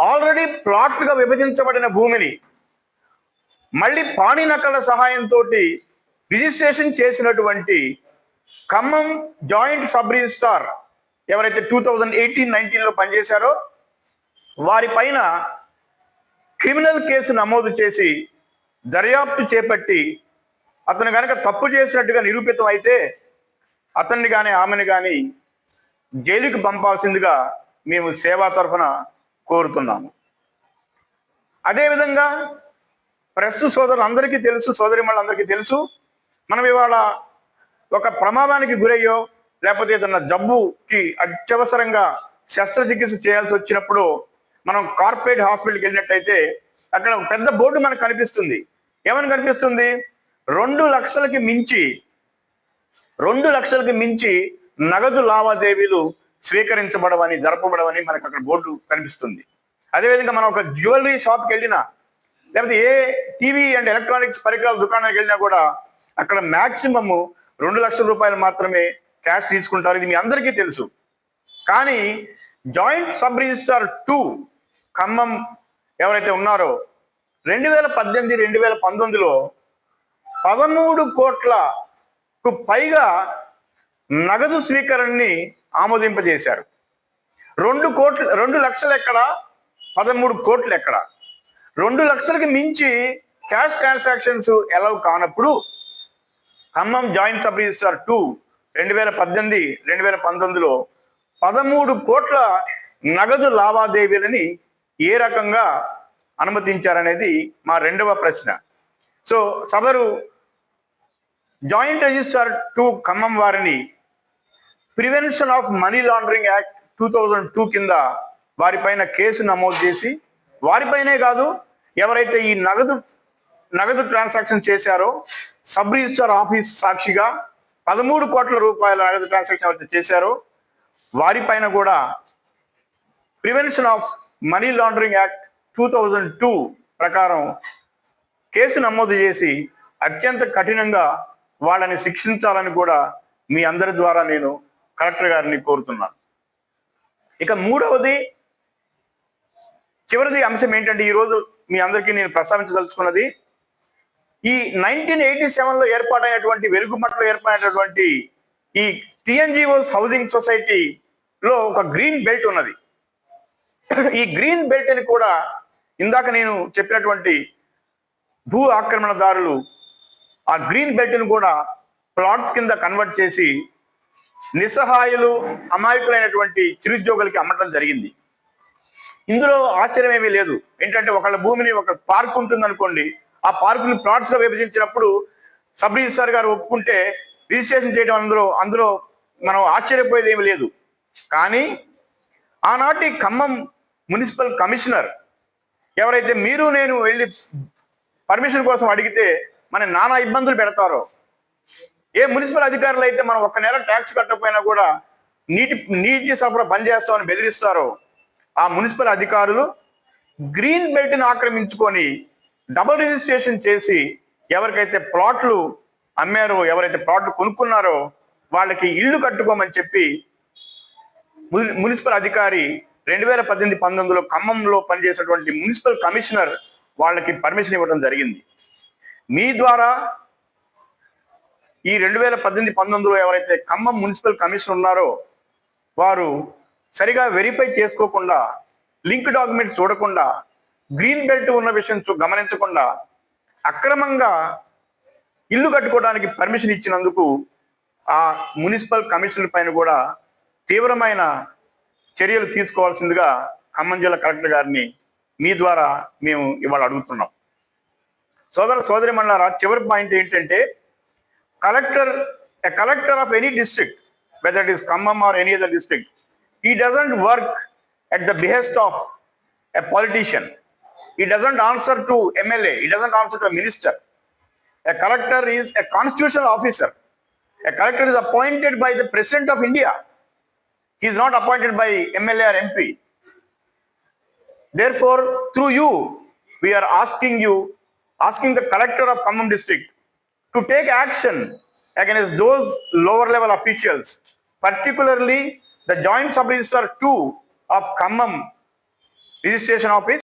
Already ప్లాట్లుగా విభజించబడిన భూమిని మళ్ళీ పాణి నకల సహాయంతో రిజిస్ట్రేషన్ చేసినటువంటి ఖమ్మం జాయింట్ సబ్ రిజిస్ట్రార్ ఎవరైతే టూ థౌజండ్ ఎయిటీన్ నైన్టీన్లో పనిచేశారో వారిపైన క్రిమినల్ కేసు నమోదు చేసి దర్యాప్తు చేపట్టి అతను కనుక తప్పు చేసినట్టుగా నిరూపితం అయితే అతన్ని కానీ ఆమెను కానీ జైలుకి పంపాల్సిందిగా మేము సేవా తరఫున కోరుతున్నాము. అదేవిధంగా ప్రెస్ సోదరులు అందరికీ తెలుసు సోదరి అందరికీ తెలుసు మనం ఇవాళ ఒక ప్రమాదానికి గురయ్యో లేకపోతే ఏదన్నా జబ్బుకి అత్యవసరంగా శస్త్రచికిత్స చేయాల్సి వచ్చినప్పుడు మనం కార్పొరేట్ హాస్పిటల్కి వెళ్ళినట్టయితే అక్కడ పెద్ద బోర్డు మనకు కనిపిస్తుంది. ఏమని కనిపిస్తుంది? రెండు లక్షలకి మించి రెండు లక్షలకి మించి నగదు లావాదేవీలు స్వీకరించబడవని జరపబడవని మనకు అక్కడ బోర్డు కనిపిస్తుంది. అదేవిధంగా మనం ఒక జ్యువెలరీ షాప్కి వెళ్ళినా లేకపోతే ఏ టీవీ అండ్ ఎలక్ట్రానిక్స్ పరికరాల దుకాణానికి వెళ్ళినా కూడా అక్కడ మ్యాక్సిమము రెండు లక్షల రూపాయలు మాత్రమే క్యాష్ తీసుకుంటారు. ఇది మీ అందరికీ తెలుసు. కానీ joint sub registrar two Khammam ఎవరైతే ఉన్నారో రెండు వేల పద్దెనిమిది రెండు వేల పంతొమ్మిదిలో పదమూడు కోట్లకు పైగా నగదు స్వీకరణని ఆమోదింపజేశారు. రెండు కోట్లు రెండు లక్షలు ఎక్కడ పదమూడు కోట్లు ఎక్కడ రెండు లక్షలకి మించి క్యాష్ ట్రాన్సాక్షన్స్ ఎలవ్ కానప్పుడు Khammam joint sub registrar two రెండు వేల పద్దెనిమిది రెండు వేల పంతొమ్మిదిలో పదమూడు కోట్ల నగదు లావాదేవీలని ఏ రకంగా అనుమతించారనేది మా రెండవ ప్రశ్న. సో సదరు జాయింట్ రిజిస్టార్ టూ ఖమ్మం వారిని prevention of money laundering act two thousand two కింద వారిపైన కేసు నమోదు చేసి వారిపైనే కాదు ఎవరైతే ఈ నగదు నగదు ట్రాన్సాక్షన్ చేశారో సబ్ రిజిస్టర్ ఆఫీస్ సాక్షిగా పదమూడు కోట్ల రూపాయల నగదు ట్రాన్సాక్షన్ ఎవరైతే చేశారో వారిపైన కూడా prevention of money laundering act two thousand two ప్రకారం కేసు నమోదు చేసి అత్యంత కఠినంగా వాళ్ళని శిక్షించాలని కూడా మీ అందరి ద్వారా నేను కలెక్టర్ గారిని కోరుతున్నాను. ఇక మూడవది చివరిది అంశం ఏంటంటే ఈరోజు మీ అందరికీ నేను ప్రస్తావించదలుచుకున్నది ఈ నైన్టీన్ ఎయిటీ సెవెన్లో ఏర్పాటైనటువంటి వెలుగుమట్లో ఏర్పడినటువంటి ఈ టిఎన్జిఓస్ హౌసింగ్ సొసైటీలో ఒక గ్రీన్ బెల్ట్ ఉన్నది. ఈ గ్రీన్ బెల్ట్ అని కూడా ఇందాక నేను చెప్పినటువంటి భూ ఆక్రమణదారులు ఆ గ్రీన్ బెల్ట్ను కూడా ప్లాట్స్ కింద కన్వర్ట్ చేసి నిస్సహాయులు అమాయకులైనటువంటి చిరుద్యోగులకి అమ్మటం జరిగింది. ఇందులో ఆశ్చర్యం ఏమీ లేదు. ఏంటంటే ఒకళ్ళ భూమిని ఒక పార్క్ ఉంటుంది అనుకోండి ఆ పార్కుని ప్లాట్స్గా విభజించినప్పుడు సబ్ రిజిస్ట్రార్ గారు ఒప్పుకుంటే రిజిస్ట్రేషన్ చేయడం అందులో అందులో మనం ఆశ్చర్యపోయేది ఏమీ లేదు. కానీ ఆనాటి ఖమ్మం మున్సిపల్ కమిషనర్ ఎవరైతే మీరు నేను వెళ్ళి పర్మిషన్ కోసం అడిగితే మన నానా ఇబ్బందులు పెడతారో ఏ మున్సిపల్ అధికారులు అయితే మనం ఒక్క నెల ట్యాక్స్ కట్టకపోయినా కూడా నీటి నీటి సరఫరా బంద్ చేస్తామని బెదిరిస్తారో ఆ మున్సిపల్ అధికారులు గ్రీన్ బెల్ట్ని ఆక్రమించుకొని డబుల్ రిజిస్ట్రేషన్ చేసి ఎవరికైతే ప్లాట్లు అమ్మారో ఎవరైతే ప్లాట్లు కొనుక్కున్నారో వాళ్ళకి ఇల్లు కట్టుకోమని చెప్పి మున్సిపల్ అధికారి రెండు వేల పద్దెనిమిది పంతొమ్మిదిలో ఖమ్మంలో పనిచేసినటువంటి మున్సిపల్ కమిషనర్ వాళ్ళకి పర్మిషన్ ఇవ్వడం జరిగింది. మీ ద్వారా ఈ రెండు వేల పద్దెనిమిది పంతొమ్మిదిలో ఎవరైతే ఖమ్మం మున్సిపల్ కమిషనర్ ఉన్నారో వారు సరిగా వెరిఫై చేసుకోకుండా లింక్ డాక్యుమెంట్స్ చూడకుండా గ్రీన్ బెల్ట్ ఉన్న విషయం గమనించకుండా అక్రమంగా ఇల్లు కట్టుకోవడానికి పర్మిషన్ ఇచ్చినందుకు ఆ మున్సిపల్ కమిషనర్ పైన కూడా తీవ్రమైన చర్యలు తీసుకోవాల్సిందిగా ఖమ్మం జిల్లా కలెక్టర్ గారిని మీ ద్వారా మేము ఇవాళ అడుగుతున్నాం. సోదర సోదరి మండలారా చివరి పాయింట్ ఏంటంటే collector, a collector of any district, whether it is Khammam or any other district, he doesn't work at the behest of a politician. He doesn't answer to MLA. He doesn't answer to a minister. A collector is a constitutional officer. A collector is appointed by the President of India. He is not appointed by MLA or MP. Therefore, through you, we are asking you, asking the collector of Khammam district to take action against those lower level officials, particularly the Joint Sub-Registrar 2 of Kammam Registration Office